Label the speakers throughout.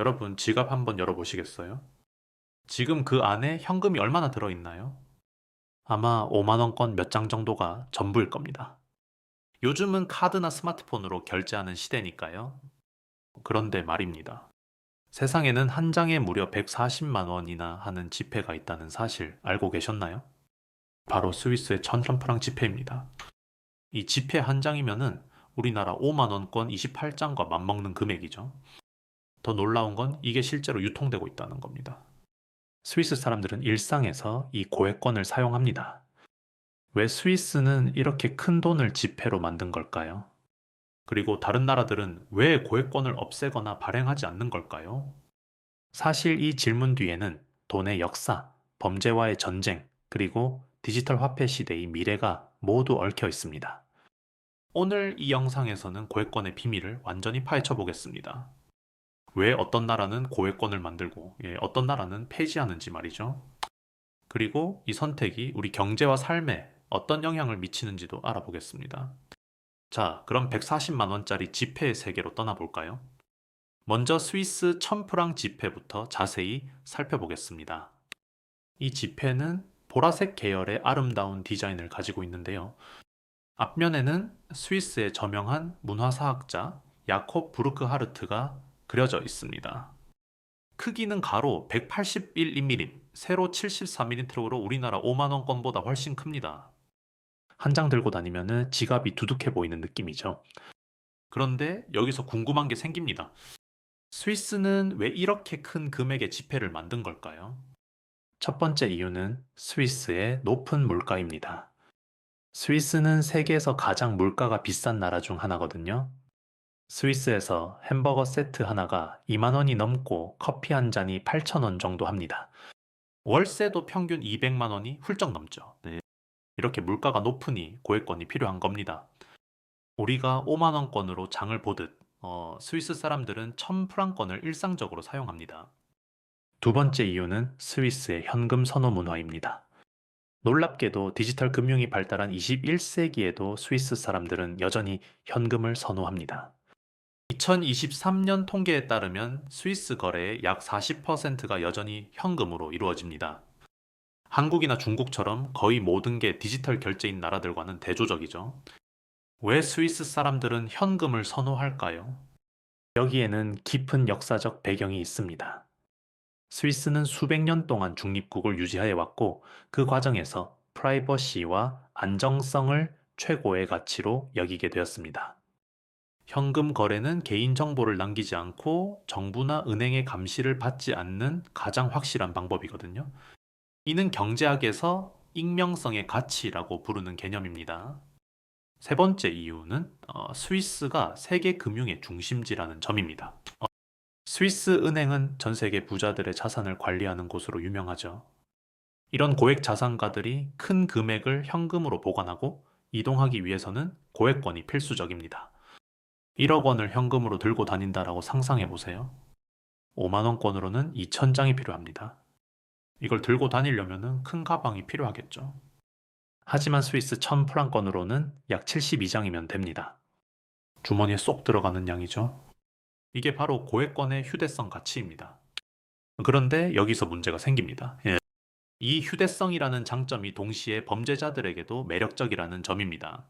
Speaker 1: 여러분 지갑 한번 열어보시겠어요? 지금 그 안에 현금이 얼마나 들어있나요? 아마 5만원권 몇 장 정도가 전부일 겁니다. 요즘은 카드나 스마트폰으로 결제하는 시대니까요. 그런데 말입니다. 세상에는 한 장에 무려 140만 원이나 하는 지폐가 있다는 사실 알고 계셨나요? 바로 스위스의 1000프랑 지폐입니다. 이 지폐 한 장이면은 우리나라 5만 원권 28장과 맞먹는 금액이죠. 더 놀라운 건 이게 실제로 유통되고 있다는 겁니다. 스위스 사람들은 일상에서 이 고액권을 사용합니다. 왜 스위스는 이렇게 큰 돈을 지폐로 만든 걸까요? 그리고 다른 나라들은 왜 고액권을 없애거나 발행하지 않는 걸까요? 사실 이 질문 뒤에는 돈의 역사, 범죄와의 전쟁, 그리고 디지털 화폐 시대의 미래가 모두 얽혀 있습니다. 오늘 이 영상에서는 고액권의 비밀을 완전히 파헤쳐 보겠습니다. 왜 어떤 나라는 고액권을 만들고 예, 어떤 나라는 폐지하는지 말이죠. 그리고 이 선택이 우리 경제와 삶에 어떤 영향을 미치는지도 알아보겠습니다. 자, 그럼 140만 원짜리 지폐의 세계로 떠나볼까요? 먼저 스위스 1000프랑 지폐부터 자세히 살펴보겠습니다. 이 지폐는 보라색 계열의 아름다운 디자인을 가지고 있는데요. 앞면에는 스위스의 저명한 문화사학자 야콥 부르크하르트가 그려져 있습니다. 크기는 가로 181mm, 세로 74mm로 우리나라 5만원권보다 훨씬 큽니다. 한 장 들고 다니면 지갑이 두둑해 보이는 느낌이죠. 그런데 여기서 궁금한 게 생깁니다. 스위스는 왜 이렇게 큰 금액의 지폐를 만든 걸까요? 첫 번째 이유는 스위스의 높은 물가입니다. 스위스는 세계에서 가장 물가가 비싼 나라 중 하나거든요. 스위스에서 햄버거 세트 하나가 2만 원이 넘고 커피 한 잔이 8천 원 정도 합니다. 월세도 평균 200만 원이 훌쩍 넘죠. 네. 이렇게 물가가 높으니 고액권이 필요한 겁니다. 우리가 5만 원권으로 장을 보듯 어, 스위스 사람들은 1000프랑권을 일상적으로 사용합니다. 두 번째 이유는 스위스의 현금 선호 문화입니다. 놀랍게도 디지털 금융이 발달한 21세기에도 스위스 사람들은 여전히 현금을 선호합니다. 2023년 통계에 따르면 스위스 거래의 약 40%가 여전히 현금으로 이루어집니다. 한국이나 중국처럼 거의 모든 게 디지털 결제인 나라들과는 대조적이죠. 왜 스위스 사람들은 현금을 선호할까요? 여기에는 깊은 역사적 배경이 있습니다. 스위스는 수백 년 동안 중립국을 유지해 왔고 그 과정에서 프라이버시와 안정성을 최고의 가치로 여기게 되었습니다. 현금 거래는 개인 정보를 남기지 않고 정부나 은행의 감시를 받지 않는 가장 확실한 방법이거든요. 이는 경제학에서 익명성의 가치라고 부르는 개념입니다. 세 번째 이유는 어, 스위스가 세계 금융의 중심지라는 점입니다. 어, 스위스 은행은 전 세계 부자들의 자산을 관리하는 곳으로 유명하죠. 이런 고액 자산가들이 큰 금액을 현금으로 보관하고 이동하기 위해서는 고액권이 필수적입니다. 1억 원을 현금으로 들고 다닌다라고 상상해 보세요. 5만 원권으로는 2천 장이 필요합니다. 이걸 들고 다니려면 큰 가방이 필요하겠죠. 하지만 스위스 1000프랑권으로는 약 72장이면 됩니다. 주머니에 쏙 들어가는 양이죠. 이게 바로 고액권의 휴대성 가치입니다. 그런데 여기서 문제가 생깁니다. 예. 이 휴대성이라는 장점이 동시에 범죄자들에게도 매력적이라는 점입니다.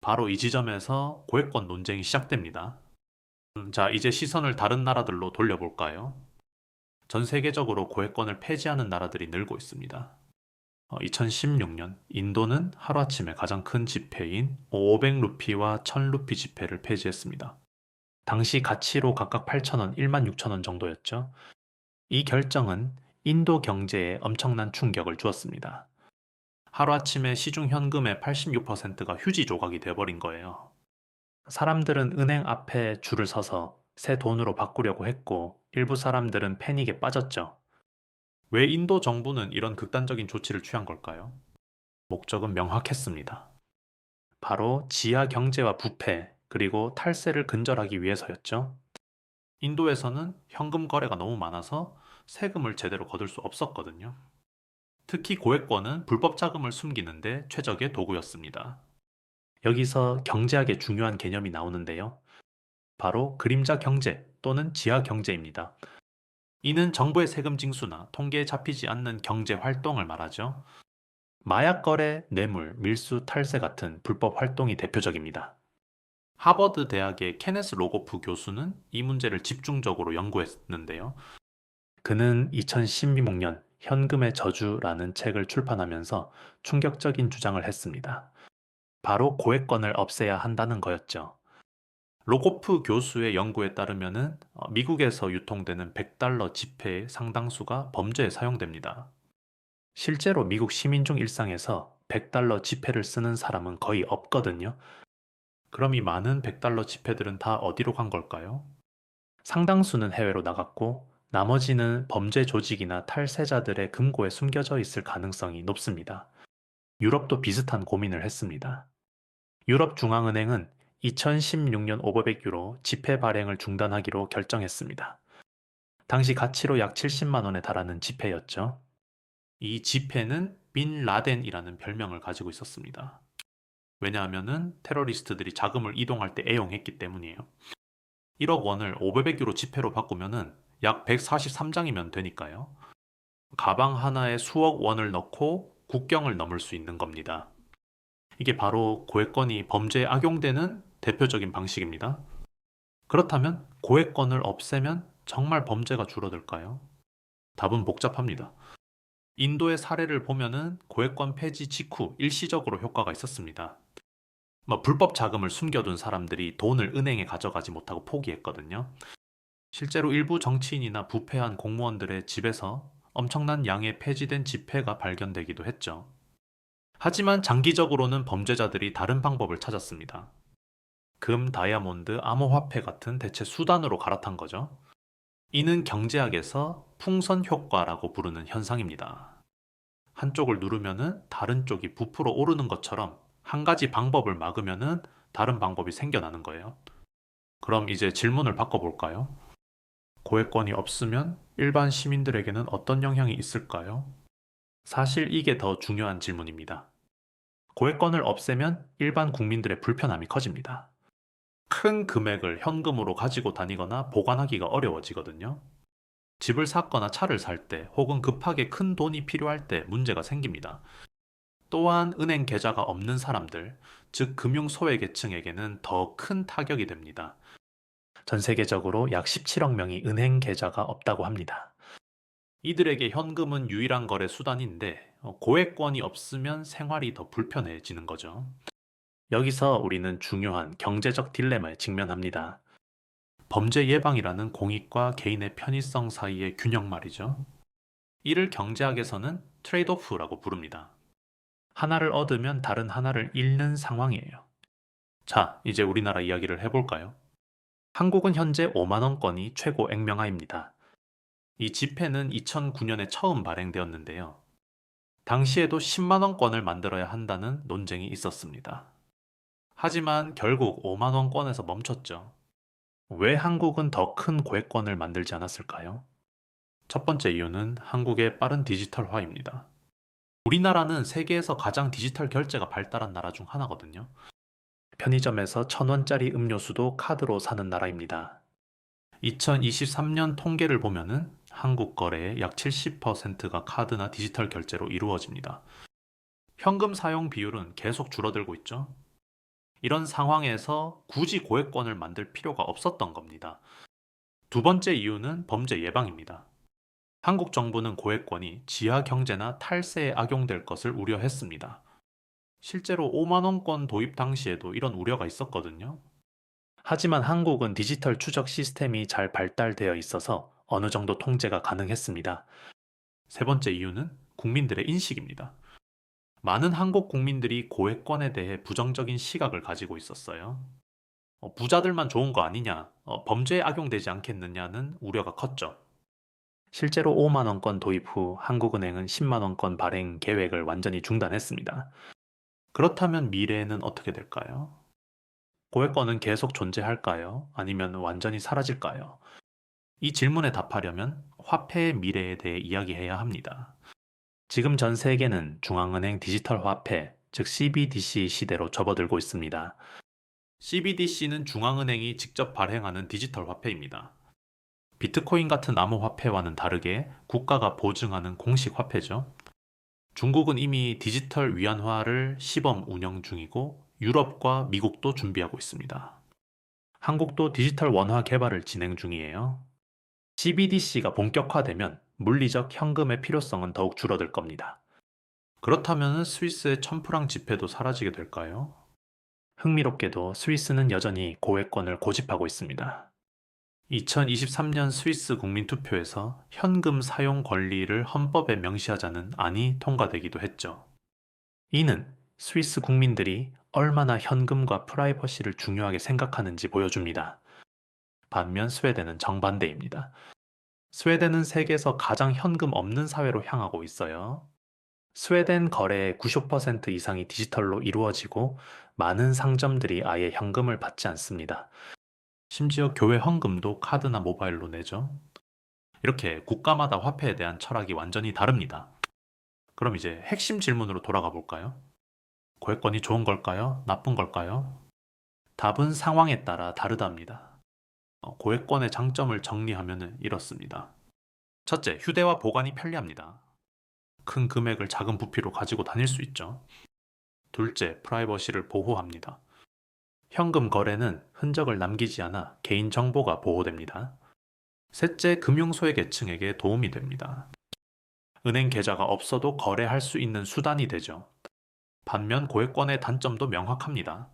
Speaker 1: 바로 이 지점에서 고액권 논쟁이 시작됩니다. 음, 자, 이제 시선을 다른 나라들로 돌려볼까요? 전 세계적으로 고액권을 폐지하는 나라들이 늘고 있습니다. 2016년 인도는 하루아침에 가장 큰 지폐인 500루피와 1000루피 지폐를 폐지했습니다. 당시 가치로 각각 8,000원, 1만 6천원 정도였죠. 이 결정은 인도 경제에 엄청난 충격을 주었습니다. 하루아침에 시중 현금의 86%가 휴지 조각이 돼버린 거예요. 사람들은 은행 앞에 줄을 서서 새 돈으로 바꾸려고 했고 일부 사람들은 패닉에 빠졌죠. 왜 인도 정부는 이런 극단적인 조치를 취한 걸까요? 목적은 명확했습니다. 바로 지하 경제와 부패, 그리고 탈세를 근절하기 위해서였죠. 인도에서는 현금 거래가 너무 많아서 세금을 제대로 거둘 수 없었거든요. 특히 고액권은 불법 자금을 숨기는데 최적의 도구였습니다. 여기서 경제학의 중요한 개념이 나오는데요. 바로 그림자 경제 또는 지하 경제입니다. 이는 정부의 세금 징수나 통계에 잡히지 않는 경제 활동을 말하죠. 마약 거래, 뇌물, 밀수, 탈세 같은 불법 활동이 대표적입니다. 하버드 대학의 케네스 로고프 교수는 이 문제를 집중적으로 연구했는데요. 그는 2016년 현금의 저주라는 책을 출판하면서 충격적인 주장을 했습니다. 바로 고액권을 없애야 한다는 거였죠. 로고프 교수의 연구에 따르면은 어, 미국에서 유통되는 100달러 지폐의 상당수가 범죄에 사용됩니다. 실제로 미국 시민 중 일상에서 100달러 지폐를 쓰는 사람은 거의 없거든요. 그럼 이 많은 100달러 지폐들은 다 어디로 간 걸까요? 상당수는 해외로 나갔고 나머지는 범죄 조직이나 탈세자들의 금고에 숨겨져 있을 가능성이 높습니다. 유럽도 비슷한 고민을 했습니다. 유럽 중앙은행은 2016년 500유로 지폐 발행을 중단하기로 결정했습니다. 당시 가치로 약 70만 원에 달하는 지폐였죠. 이 지폐는 빈 라덴이라는 별명을 가지고 있었습니다. 왜냐하면은 테러리스트들이 자금을 이동할 때 애용했기 때문이에요. 1억 원을 500유로 지폐로 바꾸면은 약 143장이면 되니까요. 가방 하나에 수억 원을 넣고 국경을 넘을 수 있는 겁니다. 이게 바로 고액권이 범죄에 악용되는 대표적인 방식입니다. 그렇다면 고액권을 없애면 정말 범죄가 줄어들까요? 답은 복잡합니다. 인도의 사례를 보면은 고액권 폐지 직후 일시적으로 효과가 있었습니다. 뭐 불법 자금을 숨겨둔 사람들이 돈을 은행에 가져가지 못하고 포기했거든요. 실제로 일부 정치인이나 부패한 공무원들의 집에서 엄청난 양의 폐지된 지폐가 발견되기도 했죠. 하지만 장기적으로는 범죄자들이 다른 방법을 찾았습니다. 금, 다이아몬드, 암호화폐 같은 대체 수단으로 갈아탄 거죠. 이는 경제학에서 풍선 효과라고 부르는 현상입니다. 한쪽을 누르면은 다른 쪽이 부풀어 오르는 것처럼 한 가지 방법을 막으면은 다른 방법이 생겨나는 거예요. 그럼 이제 질문을 바꿔볼까요? 고액권이 없으면 일반 시민들에게는 어떤 영향이 있을까요? 사실 이게 더 중요한 질문입니다. 고액권을 없애면 일반 국민들의 불편함이 커집니다. 큰 금액을 현금으로 가지고 다니거나 보관하기가 어려워지거든요. 집을 샀거나 차를 살 때 혹은 급하게 큰 돈이 필요할 때 문제가 생깁니다. 또한 은행 계좌가 없는 사람들, 즉 금융 소외계층에게는 더 큰 타격이 됩니다. 전 세계적으로 약 17억 명이 은행 계좌가 없다고 합니다. 이들에게 현금은 유일한 거래 수단인데 어, 고액권이 없으면 생활이 더 불편해지는 거죠. 여기서 우리는 중요한 경제적 딜레마에 직면합니다. 범죄 예방이라는 공익과 개인의 편의성 사이의 균형 말이죠. 이를 경제학에서는 트레이드오프라고 부릅니다. 하나를 얻으면 다른 하나를 잃는 상황이에요. 자, 이제 우리나라 이야기를 해볼까요? 한국은 현재 5만원권이 최고 액명하입니다. 이 지폐는 2009년에 처음 발행되었는데요. 당시에도 10만원권을 만들어야 한다는 논쟁이 있었습니다. 하지만 결국 5만원권에서 멈췄죠. 왜 한국은 더 큰 고액권을 만들지 않았을까요? 첫 번째 이유는 한국의 빠른 디지털화입니다. 우리나라는 세계에서 가장 디지털 결제가 발달한 나라 중 하나거든요. 편의점에서 천 원짜리 음료수도 카드로 사는 나라입니다. 2023년 통계를 보면은 한국 거래의 약 70%가 카드나 디지털 결제로 이루어집니다. 현금 사용 비율은 계속 줄어들고 있죠. 이런 상황에서 굳이 고액권을 만들 필요가 없었던 겁니다. 두 번째 이유는 범죄 예방입니다. 한국 정부는 고액권이 지하 경제나 탈세에 악용될 것을 우려했습니다. 실제로 5만원권 도입 당시에도 이런 우려가 있었거든요. 하지만 한국은 디지털 추적 시스템이 잘 발달되어 있어서 어느 정도 통제가 가능했습니다. 세 번째 이유는 국민들의 인식입니다. 많은 한국 국민들이 고액권에 대해 부정적인 시각을 가지고 있었어요. 어, 부자들만 좋은 거 아니냐, 어, 범죄에 악용되지 않겠느냐는 우려가 컸죠. 실제로 5만원권 도입 후 한국은행은 10만원권 발행 계획을 완전히 중단했습니다. 그렇다면 미래에는 어떻게 될까요? 고액권은 계속 존재할까요? 아니면 완전히 사라질까요? 이 질문에 답하려면 화폐의 미래에 대해 이야기해야 합니다. 지금 전 세계는 중앙은행 디지털 화폐, 즉 CBDC 시대로 접어들고 있습니다. CBDC는 중앙은행이 직접 발행하는 디지털 화폐입니다. 비트코인 같은 암호 화폐와는 다르게 국가가 보증하는 공식 화폐죠. 중국은 이미 디지털 위안화를 시범 운영 중이고 유럽과 미국도 준비하고 있습니다. 한국도 디지털 원화 개발을 진행 중이에요. CBDC가 본격화되면 물리적 현금의 필요성은 더욱 줄어들 겁니다. 그렇다면 스위스의 천프랑 지폐도 사라지게 될까요? 흥미롭게도 스위스는 여전히 고액권을 고집하고 있습니다. 2023년 스위스 국민투표에서 현금 사용 권리를 헌법에 명시하자는 안이 통과되기도 했죠. 이는 스위스 국민들이 얼마나 현금과 프라이버시를 중요하게 생각하는지 보여줍니다. 반면 스웨덴은 정반대입니다. 스웨덴은 세계에서 가장 현금 없는 사회로 향하고 있어요. 스웨덴 거래의 90% 이상이 디지털로 이루어지고 많은 상점들이 아예 현금을 받지 않습니다. 심지어 교회 헌금도 카드나 모바일로 내죠. 이렇게 국가마다 화폐에 대한 철학이 완전히 다릅니다. 그럼 이제 핵심 질문으로 돌아가 볼까요? 고액권이 좋은 걸까요? 나쁜 걸까요? 답은 상황에 따라 다르답니다. 어, 고액권의 장점을 정리하면 이렇습니다. 첫째, 휴대와 보관이 편리합니다. 큰 금액을 작은 부피로 가지고 다닐 수 있죠. 둘째, 프라이버시를 보호합니다. 현금 거래는 흔적을 남기지 않아 개인 정보가 보호됩니다. 셋째, 금융소외계층에게 도움이 됩니다. 은행 계좌가 없어도 거래할 수 있는 수단이 되죠. 반면 고액권의 단점도 명확합니다.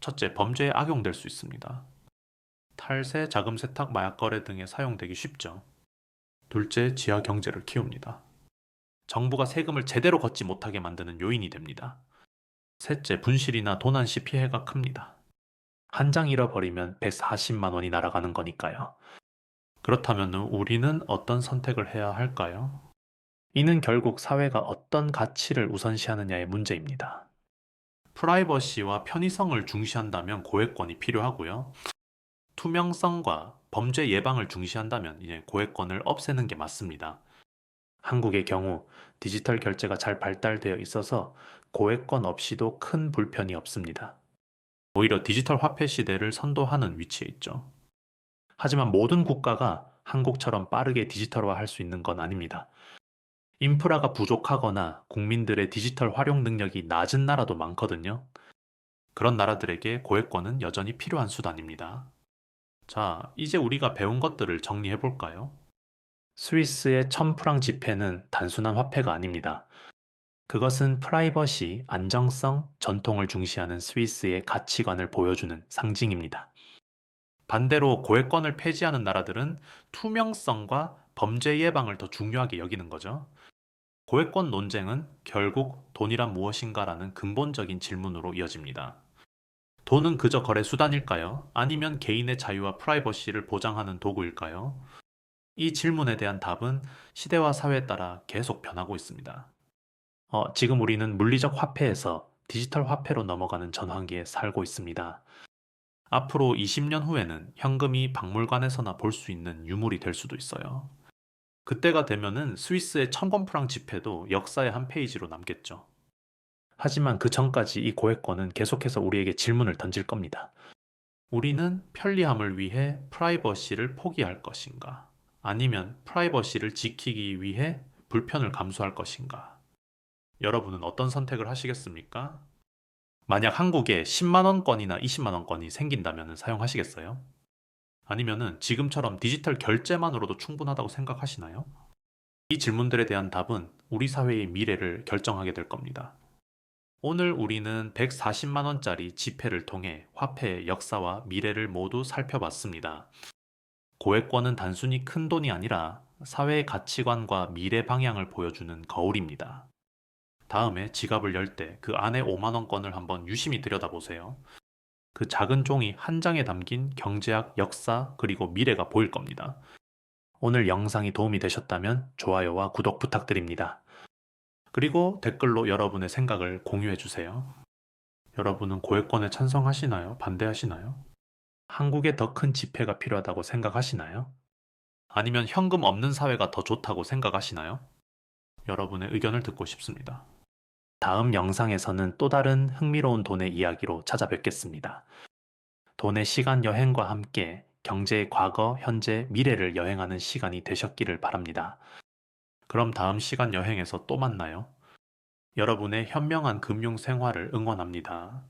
Speaker 1: 첫째, 범죄에 악용될 수 있습니다. 탈세, 자금 세탁, 마약 거래 등에 사용되기 쉽죠. 둘째, 지하 경제를 키웁니다. 정부가 세금을 제대로 걷지 못하게 만드는 요인이 됩니다. 셋째, 분실이나 도난 시 피해가 큽니다. 한 장 잃어버리면 140만 원이 날아가는 거니까요. 그렇다면 우리는 어떤 선택을 해야 할까요? 이는 결국 사회가 어떤 가치를 우선시하느냐의 문제입니다. 프라이버시와 편의성을 중시한다면 고액권이 필요하고요. 투명성과 범죄 예방을 중시한다면 이제 고액권을 없애는 게 맞습니다. 한국의 경우 디지털 결제가 잘 발달되어 있어서 고액권 없이도 큰 불편이 없습니다. 오히려 디지털 화폐 시대를 선도하는 위치에 있죠. 하지만 모든 국가가 한국처럼 빠르게 디지털화 할 수 있는 건 아닙니다. 인프라가 부족하거나 국민들의 디지털 활용 능력이 낮은 나라도 많거든요. 그런 나라들에게 고액권은 여전히 필요한 수단입니다. 자, 이제 우리가 배운 것들을 정리해 볼까요? 스위스의 천프랑 지폐는 단순한 화폐가 아닙니다. 그것은 프라이버시, 안정성, 전통을 중시하는 스위스의 가치관을 보여주는 상징입니다. 반대로 고액권을 폐지하는 나라들은 투명성과 범죄 예방을 더 중요하게 여기는 거죠. 고액권 논쟁은 결국 돈이란 무엇인가라는 근본적인 질문으로 이어집니다. 돈은 그저 거래 수단일까요? 아니면 개인의 자유와 프라이버시를 보장하는 도구일까요? 이 질문에 대한 답은 시대와 사회에 따라 계속 변하고 있습니다. 어, 지금 우리는 물리적 화폐에서 디지털 화폐로 넘어가는 전환기에 살고 있습니다. 앞으로 20년 후에는 현금이 박물관에서나 볼 수 있는 유물이 될 수도 있어요. 그때가 되면은 스위스의 천권프랑 지폐도 역사의 한 페이지로 남겠죠. 하지만 그 전까지 이 고액권은 계속해서 우리에게 질문을 던질 겁니다. 우리는 편리함을 위해 프라이버시를 포기할 것인가? 아니면 프라이버시를 지키기 위해 불편을 감수할 것인가? 여러분은 어떤 선택을 하시겠습니까? 만약 한국에 10만 원권이나 20만 원권이 생긴다면 사용하시겠어요? 아니면은 지금처럼 디지털 결제만으로도 충분하다고 생각하시나요? 이 질문들에 대한 답은 우리 사회의 미래를 결정하게 될 겁니다. 오늘 우리는 140만 원짜리 지폐를 통해 화폐의 역사와 미래를 모두 살펴봤습니다. 고액권은 단순히 큰 돈이 아니라 사회의 가치관과 미래 방향을 보여주는 거울입니다. 다음에 지갑을 열 때 그 안에 5만원권을 한번 유심히 들여다보세요. 그 작은 종이 한 장에 담긴 경제학, 역사, 그리고 미래가 보일 겁니다. 오늘 영상이 도움이 되셨다면 좋아요와 구독 부탁드립니다. 그리고 댓글로 여러분의 생각을 공유해 주세요. 여러분은 고액권에 찬성하시나요? 반대하시나요? 한국에 더 큰 지폐가 필요하다고 생각하시나요? 아니면 현금 없는 사회가 더 좋다고 생각하시나요? 여러분의 의견을 듣고 싶습니다. 다음 영상에서는 또 다른 흥미로운 돈의 이야기로 찾아뵙겠습니다. 돈의 시간 여행과 함께 경제의 과거, 현재, 미래를 여행하는 시간이 되셨기를 바랍니다. 그럼 다음 시간 여행에서 또 만나요. 여러분의 현명한 금융 생활을 응원합니다.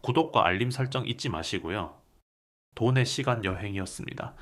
Speaker 1: 구독과 알림 설정 잊지 마시고요. 돈의 시간 여행이었습니다.